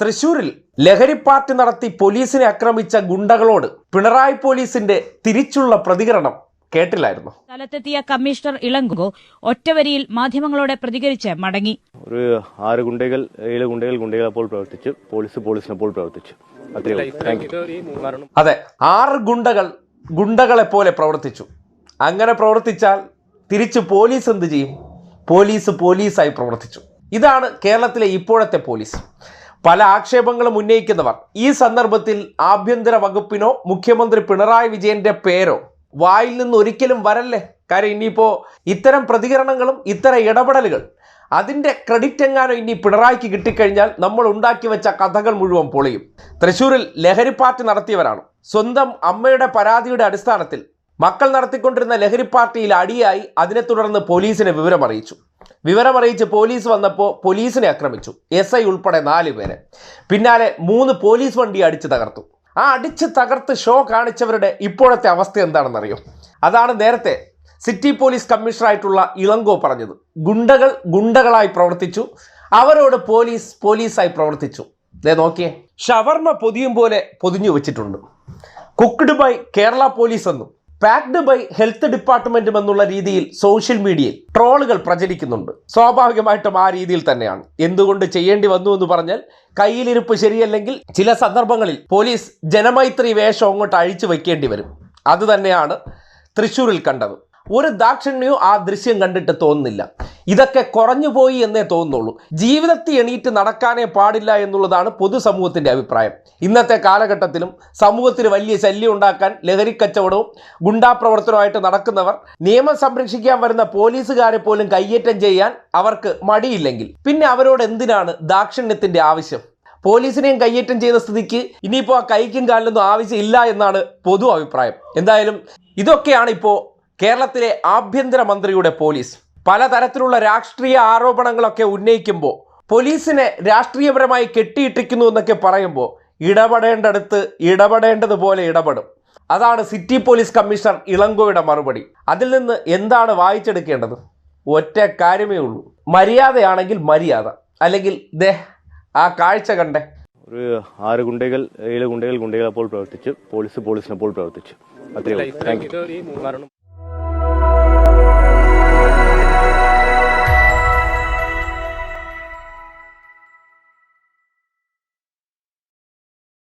തൃശൂരിൽ ലഹരി പാർട്ടി നടത്തി പോലീസിനെ ആക്രമിച്ച ഗുണ്ടകളോട് പിണറായി പോലീസിന്റെ തിരിച്ചുള്ള പ്രതികരണം കേട്ടില്ലായിരുന്നു. സ്ഥലത്തെത്തിയ കമ്മീഷണർ ഇളങ്കോ ഒറ്റവരിയിൽ മാധ്യമങ്ങളോട് പ്രതികരിച്ച് മടങ്ങി. ഒരു ആറ് ഗുണ്ടകൾ ഏഴ് ഗുണ്ടകൾ ഗുണ്ടകളെ പോൽ പ്രവർത്തിച്ചു. പോലീസ് പോലീസിനെ പോൽ പ്രവർത്തിച്ചു. അതെ ആറ് ഗുണ്ടകൾ ഗുണ്ടകളെ പോലെ പ്രവർത്തിച്ചു. അങ്ങനെ പ്രവർത്തിച്ചാൽ തിരിച്ച് പോലീസ് എന്ത് ചെയ്യും? പോലീസ് പോലീസായി പ്രവർത്തിച്ചു. ഇതാണ് കേരളത്തിലെ ഇപ്പോഴത്തെ പോലീസ്. പല ആക്ഷേപങ്ങളും ഉന്നയിക്കുന്നവർ. ഈ സന്ദർഭത്തിൽ ആഭ്യന്തര വകുപ്പിനോ മുഖ്യമന്ത്രി പിണറായി വിജയന്റെ പേരോ വായിൽ നിന്ന് ഒരിക്കലും വരല്ലേ? കാര്യം ഇനിയിപ്പോ ഇത്തരം പ്രതികരണങ്ങളും ഇത്തരം ഇടപെടലുകൾ അതിന്റെ ക്രെഡിറ്റ് എങ്ങാനോ ഇനി പിണറായിക്ക് കിട്ടിക്കഴിഞ്ഞാൽ നമ്മൾ ഉണ്ടാക്കി വെച്ച കഥകൾ മുഴുവൻ പൊളിയും. തൃശ്ശൂരിൽ ലഹരി പാർട്ടി നടത്തിയവരാണ്. സ്വന്തം അമ്മയുടെ പരാതിയുടെ അടിസ്ഥാനത്തിൽ മക്കൾ നടത്തിക്കൊണ്ടിരുന്ന ലഹരി പാർട്ടിയിൽ അടിയായി. അതിനെ തുടർന്ന് പോലീസിനെ വിവരമറിയിച്ചു. വിവരമറിയിച്ച് പോലീസ് വന്നപ്പോൾ പോലീസിനെ ആക്രമിച്ചു. എസ് ഐ ഉൾപ്പെടെ നാല് പേരെ. പിന്നാലെ മൂന്ന് പോലീസ് വണ്ടി അടിച്ച് തകർത്തു. ആ അടിച്ച് തകർത്ത് ഷോ കാണിച്ചവരുടെ ഇപ്പോഴത്തെ അവസ്ഥ എന്താണെന്നറിയോ? അതാണ് നേരത്തെ സിറ്റി പോലീസ് കമ്മീഷണറായിട്ടുള്ള ഇളങ്കോ പറഞ്ഞത്. ഗുണ്ടകൾ ഗുണ്ടകളായി പ്രവർത്തിച്ചു. അവരോട് പോലീസ് പോലീസായി പ്രവർത്തിച്ചു. ദേ നോക്കിയേ. ഷവർമ്മ പൊതിയും പോലെ പൊതിഞ്ഞു വെച്ചിട്ടുണ്ട്. കുക്ക്ഡ് ബൈ കേരള പോലീസ് എന്നും. പാക്ഡ് ബൈ ഹെൽത്ത് ഡിപ്പാർട്ട്മെന്റും എന്നുള്ള രീതിയിൽ സോഷ്യൽ മീഡിയയിൽ ട്രോളുകൾ പ്രചരിക്കുന്നുണ്ട്. സ്വാഭാവികമായിട്ടും ആ രീതിയിൽ തന്നെയാണ്. എന്തുകൊണ്ട് ചെയ്യേണ്ടി വന്നു എന്ന് പറഞ്ഞാൽ കയ്യിലിരിപ്പ് ശരിയല്ലെങ്കിൽ ചില സന്ദർഭങ്ങളിൽ പോലീസ് ജനമൈത്രി വേഷം അങ്ങോട്ട് അഴിച്ചു വയ്ക്കേണ്ടി വരും. അത് തന്നെയാണ് തൃശ്ശൂരിൽ കണ്ടത്. ഒരു ദാക്ഷിണ്യവും ആ ദൃശ്യം കണ്ടിട്ട് തോന്നുന്നില്ല. ഇതൊക്കെ കുറഞ്ഞു പോയി എന്നേ തോന്നുന്നുള്ളൂ. ജീവിതത്തിൽ എണീറ്റ് നടക്കാനേ പാടില്ല എന്നുള്ളതാണ് പൊതുസമൂഹത്തിന്റെ അഭിപ്രായം. ഇന്നത്തെ കാലഘട്ടത്തിലും സമൂഹത്തിന് വലിയ ശല്യം ഉണ്ടാക്കാൻ ലഹരിക്കച്ചവടവും ഗുണ്ടാപ്രവർത്തനവുമായിട്ട് നടക്കുന്നവർ നിയമം സംരക്ഷിക്കാൻ വരുന്ന പോലീസുകാരെ പോലും കയ്യേറ്റം ചെയ്യാൻ അവർക്ക് മടിയില്ലെങ്കിൽ. പിന്നെ അവരോട് എന്തിനാണ് ദാക്ഷിണ്യത്തിന്റെ ആവശ്യം? പോലീസിനെയും കയ്യേറ്റം ചെയ്ത സ്ഥിതിക്ക് ഇനിയിപ്പോൾ ആ കൈക്കും കാലിനൊന്നും ആവശ്യമില്ല എന്നാണ് പൊതു അഭിപ്രായം. എന്തായാലും ഇതൊക്കെയാണ് ഇപ്പോൾ കേരളത്തിലെ ആഭ്യന്തര മന്ത്രിയുടെ പോലീസ് പലതരത്തിലുള്ള രാഷ്ട്രീയ ആരോപണങ്ങളൊക്കെ ഉന്നയിക്കുമ്പോൾ പോലീസിനെ രാഷ്ട്രീയപരമായി കെട്ടിയിട്ടിരിക്കുന്നു എന്നൊക്കെ പറയുമ്പോൾ ഇടപെടേണ്ടടുത്ത് ഇടപെടേണ്ടതുപോലെ ഇടപെടും. അതാണ് സിറ്റി പോലീസ് കമ്മീഷണർ ഇളങ്കോയുടെ മറുപടി. അതിൽ നിന്ന് എന്താണ് വായിച്ചെടുക്കേണ്ടത്? ഒറ്റ കാര്യമേ ഉള്ളൂ. മര്യാദയാണെങ്കിൽ മര്യാദ. അല്ലെങ്കിൽ ദേ ആ കാഴ്ച കണ്ടേ. ഒരു ആറ് ഗുണ്ടകൾ ഏഴ് ഗുണ്ടകൾ ഗുണ്ടകളെ പോൽ പ്രവർത്തിച്ചു പോലീസ് പോലീസിനെ പോൽ പ്രവർത്തിച്ചു. അത്രയേ ഉള്ളൂ. Thank you